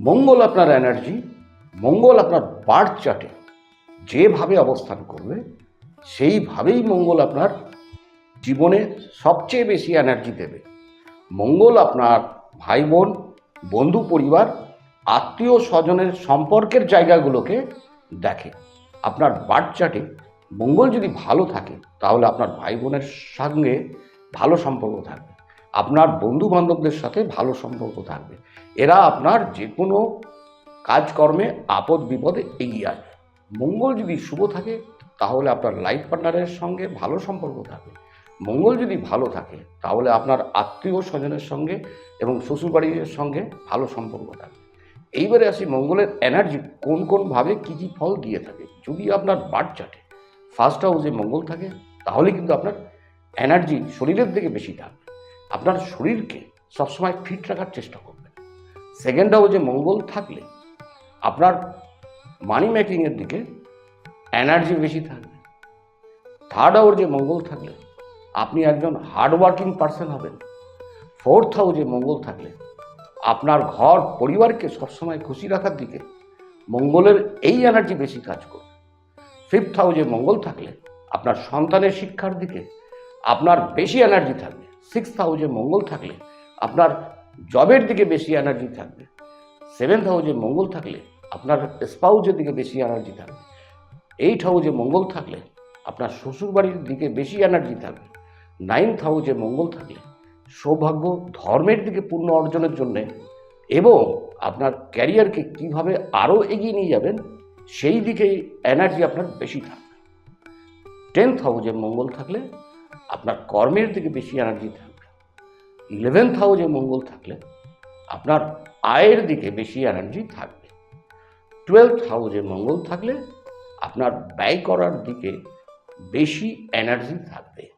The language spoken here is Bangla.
মঙ্গল আপনার এনার্জি মঙ্গল আপনার বার্থ চার্টে যেভাবে অবস্থান করবে, সেইভাবেই মঙ্গল আপনার জীবনে সবচেয়ে বেশি এনার্জি দেবে। মঙ্গল আপনার ভাই বোন, বন্ধু পরিবার, আত্মীয় স্বজনের সম্পর্কের জায়গাগুলোকে দেখে। আপনার বার্থ চার্টে মঙ্গল যদি ভালো থাকে, তাহলে আপনার ভাই বোনের সঙ্গে ভালো সম্পর্ক থাকবে। আপনার বন্ধু বান্ধবদের সাথে ভালো সম্পর্ক থাকবে। এরা আপনার যে কোনো কাজকর্মে আপদ বিপদে এগিয়ে আসবে। মঙ্গল যদি শুভ থাকে, তাহলে আপনার লাইফ পার্টনারের সঙ্গে ভালো সম্পর্ক থাকবে। মঙ্গল যদি ভালো থাকে, তাহলে আপনার আত্মীয় স্বজনের সঙ্গে এবং শ্বশুরবাড়ির সঙ্গে ভালো সম্পর্ক থাকবে। এইবারে আসি মঙ্গলের এনার্জি কোন কোনভাবে কী কী ফল দিয়ে থাকে। যদি আপনার বার্থ চাটে ফার্স্ট হাউসে মঙ্গল থাকে, তাহলে কিন্তু আপনার এনার্জি শরীরের থেকে বেশি থাকবে। আপনার শরীরকে সবসময় ফিট রাখার চেষ্টা করবেন। সেকেন্ড হাউসে মঙ্গল থাকলে আপনার মানি মেকিংয়ের দিকে এনার্জি বেশি থাকবে। থার্ড হাউসে মঙ্গল থাকলে আপনি একজন হার্ডওয়ার্কিং পার্সন হবেন। ফোর্থ হাউসে মঙ্গল থাকলে আপনার ঘর, পরিবারকে সবসময় খুশি রাখার দিকে মঙ্গলের এই এনার্জি বেশি কাজ করবে। ফিফথ হাউসে মঙ্গল থাকলে আপনার সন্তানের শিক্ষার দিকে আপনার বেশি এনার্জি থাকবে। সিক্সথ হাউসে মঙ্গল থাকলে আপনার জবের দিকে বেশি এনার্জি থাকবে। সেভেন্থ হাউসে মঙ্গল থাকলে আপনার স্পাউজের দিকে বেশি এনার্জি থাকবে। এইট হাউজে মঙ্গল থাকলে আপনার শ্বশুরবাড়ির দিকে বেশি এনার্জি থাকবে। নাইন্থ হাউসে মঙ্গল থাকলে সৌভাগ্য ধর্মের দিকে পূর্ণ অর্জনের জন্যে এবং আপনার ক্যারিয়ারকে কীভাবে আরও এগিয়ে নিয়ে যাবেন, সেই দিকে এনার্জি আপনার বেশি থাকবে। টেন্থ হাউসে মঙ্গল থাকলে আপনার কর্মের দিকে বেশি এনার্জি থাকবে। ইলেভেন্থ হাউজে মঙ্গল থাকলে আপনার আয়ের দিকে বেশি এনার্জি থাকবে। টুয়েলভ হাউজে মঙ্গল থাকলে আপনার ব্যয় করার দিকে বেশি এনার্জি থাকবে।